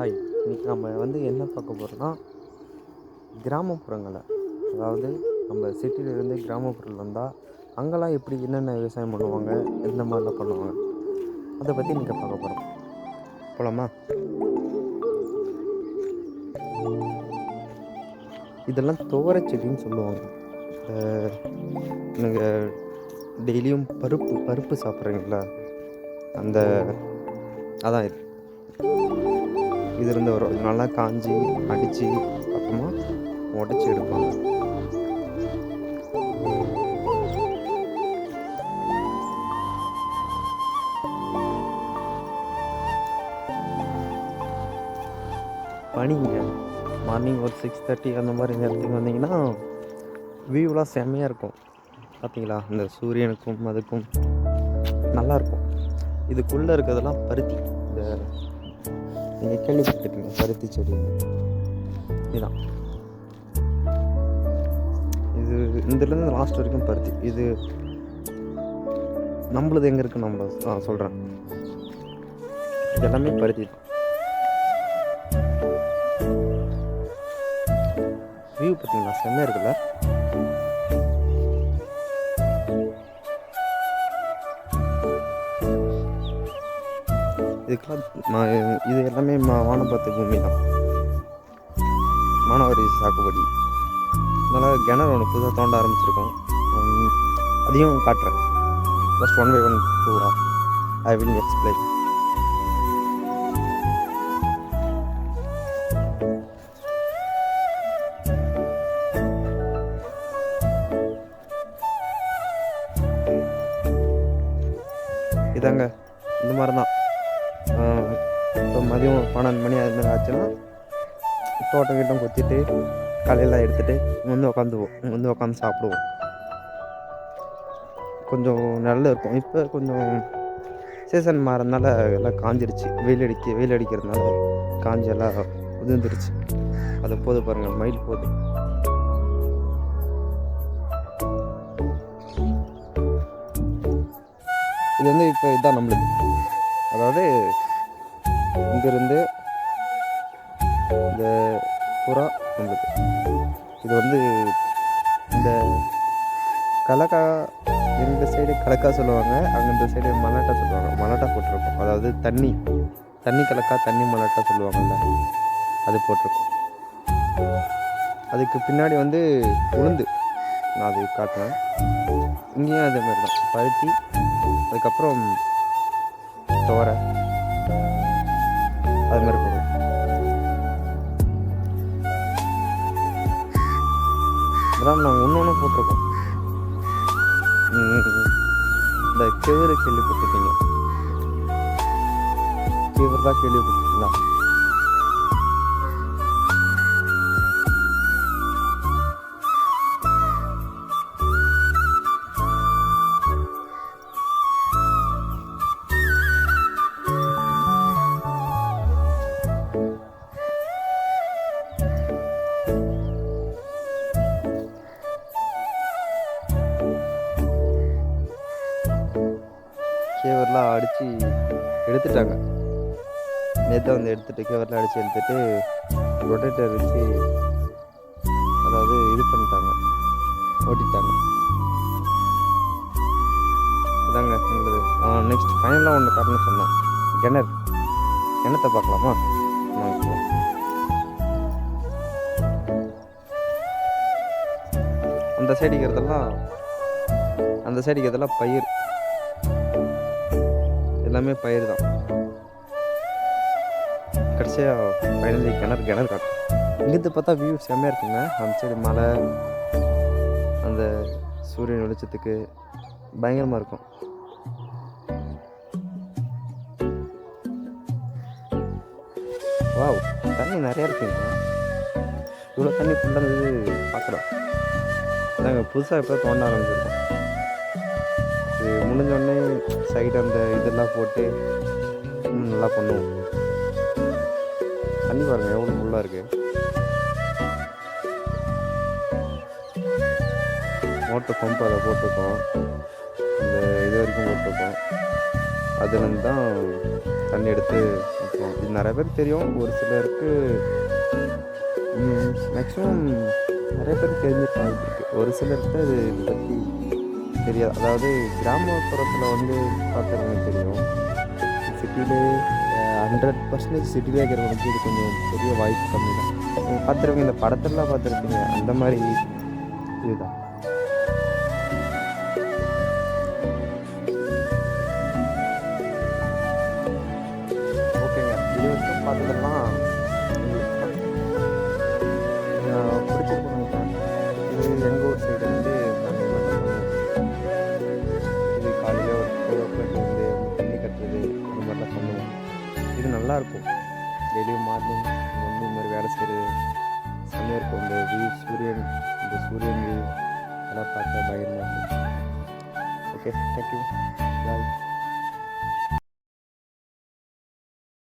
Hi. இன்றைக்கி நம்ம வந்து என்ன பார்க்க போகிறோன்னா கிராமப்புறங்களை. அதாவது நம்ம சிட்டிலேருந்து கிராமப்புறத்தில் வந்தால் அங்கெல்லாம் எப்படி என்னென்ன விவசாயம் பண்ணுவாங்க எந்த மாதிரிலாம் பண்ணுவாங்க அதை பற்றி இன்றைக்கி பார்க்க போகிறோம் போகலாமா இதெல்லாம் துவரை செடின்னு சொல்லுவாங்க. நீங்கள் டெய்லியும் பருப்பு பருப்பு சாப்பிட்றீங்களா? அந்த அதான் இது. இதுலேருந்து வரும். இது நல்லா காஞ்சி அடித்து அப்புறமா உடச்சி எடுப்பாங்க. பனிங்க. மார்னிங் ஒரு சிக்ஸ் தேர்ட்டி அந்த மாதிரி நேரத்துக்கு வந்தீங்கன்னா வியூலாம் செம்மையாக இருக்கும். பார்த்தீங்களா இந்த சூரியனுக்கும் அதுக்கும் நல்லாயிருக்கும் இதுக்குள்ளே இருக்கிறதெல்லாம் பருத்தி. இந்த நீங்கள் கேள்விப்பட்டிருப்பீங்க பருத்தி செடி. இதுதான் இது இதுலேருந்து லாஸ்ட் வரைக்கும் பருத்தி. இது நம்மளது எங்கே இருக்குன்னு நம்ம? ஆ சொல்கிறேன் இது எல்லாமே பருத்தி தான். வியூ பார்த்தீங்களா? செம்மையாக இருக்குல்ல? இதுக்கெல்லாம் இது எல்லாமே வானப்பாத்து பூமி தான் மானாவாரி சாகுபடி. அதனால் கிணறு ஒன்று புதுசாக தோண்ட ஆரம்பிச்சிருக்கோம். அதையும் காட்டுறேன். Just one by one two I will explain இதாங்க இந்த மாதிரி தான் இப்போ மதியம் பன்னெண்டு மணி அது மாதிரி ஆச்சுன்னா தோட்டம் கிட்டம் குத்திட்டு களையெல்லாம் எடுத்துகிட்டு வந்து உட்காந்துவோம் வந்து உட்காந்து சாப்பிடுவோம். கொஞ்சம் நல்லா இருக்கும். இப்போ கொஞ்சம் சீசன் மாறதுனால எல்லாம் காஞ்சிருச்சு. வெயில் அடிக்க வெயில் அடிக்கிறதுனால காஞ்சி எல்லாம் உதிர்ந்துருச்சு. அது போது பாருங்கள் மயில் போகுது இது வந்து இப்போ இதுதான் நம்மளுக்கு. அதாவது இங்கேருந்து இந்த புறா நம்மளுக்கு இது வந்து இந்த கலக்கா இந்த சைடு கலக்கா சொல்லுவாங்க அங்கே இந்த சைடு மலாட்டா சொல்லுவாங்க. மலாட்டா போட்டிருக்கோம். அதாவது தண்ணி தண்ணி கலக்கா தண்ணி மலாட்டா சொல்லுவாங்கல்ல அது போட்டிருக்கோம். அதுக்கு பின்னாடி வந்து உளுந்து. நான் அது காட்டினேன் இங்கேயும் அதே மாதிரி தான் பருத்தி அதுக்கப்புறம் துவரை. அது மாதிரி போடுவோம் அதான் நாங்கள் ஒன்று ஒன்று போட்டிருக்கோம். இந்த கெவுரு கேள்விப்பட்டிருக்கீங்க. கெவுரு தான் கேள்விப்பட்டிருக்கீங்களா? கேவர்லாம் அடித்து எடுத்துட்டாங்க. நேற்று வந்து எடுத்துட்டு கேவர்லாம் அடித்து எடுத்துட்டு ரொட்டேட்டர் வச்சு அதாவது இது பண்ணிட்டாங்க. ஓட்டிட்டாங்க. இதாங்க உங்களுக்கு நெக்ஸ்ட் ஃபைனலாக ஒன்று காட்டணும்னு சொன்னேன் கிணறு. கிணத்தை பார்க்கலாமா? அந்த சைடு இருக்கிறதெல்லாம் அந்த சைடு பயிர். எல்லாமே பயிர் தான். கடைசியாக ஃபைனலி கிணறு கிணறு காட்டும் இங்கேருந்து பார்த்தா வியூ செம்மையாக இருக்குங்க. அந்த சைடு மலை அந்த சூரியன் வெளிச்சத்துக்கு பயங்கரமாக இருக்கும். வாவ் தண்ணி நிறையா இருக்குங்க இவ்வளோ தண்ணி ஃபுல்லாக பார்க்குறோம் நாங்கள் புதுசாக இப்போ தோண்ட ஆரம்பிச்சிருக்கோம். இது முடிஞ்சோடனே சைடு அந்த இதெல்லாம் போட்டு நல்லா பண்ணுவோம். தண்ணி பாருங்கள் எவ்வளோ ஃபுல்லாக இருக்குது மோட்டர் பம்ப் அதை போட்டிருக்கோம். இந்த இது வரைக்கும் போட்டிருக்கோம். அதுலேருந்து தான் தண்ணி எடுத்து வைப்போம். இது நிறைய பேருக்கு தெரியும். ஒரு சிலருக்கு மேக்ஸிமம் நிறைய பேருக்கு தெரிஞ்சிருக்க ஒரு சிலருக்கு அது பற்றி தெரியாது. அதாவது கிராமப்புறத்தில் வந்து பார்க்குறவங்க தெரியும். சிட்டிலே ஹண்ட்ரட் பர்சன்டேஜ் சிட்டிலே இருக்கிறவங்களுக்கு இது கொஞ்சம் பெரிய வாய்ப்பு கம்மி தான் பார்த்துருவீங்க இந்த படத்துலலாம் பார்த்துருப்பீங்க அந்த மாதிரி இதுதான். டெய்லியும் மார்னிங் வந்து இந்த மாதிரி வேலை செய்கிறது செம்மையாக இருக்கும் இந்த வியூ சூரியன் இந்த சூரியன் வியூ அதெல்லாம் பார்க்க பயங்கரமாக இருக்கும் ஓகே தேங்க்யூ பாய்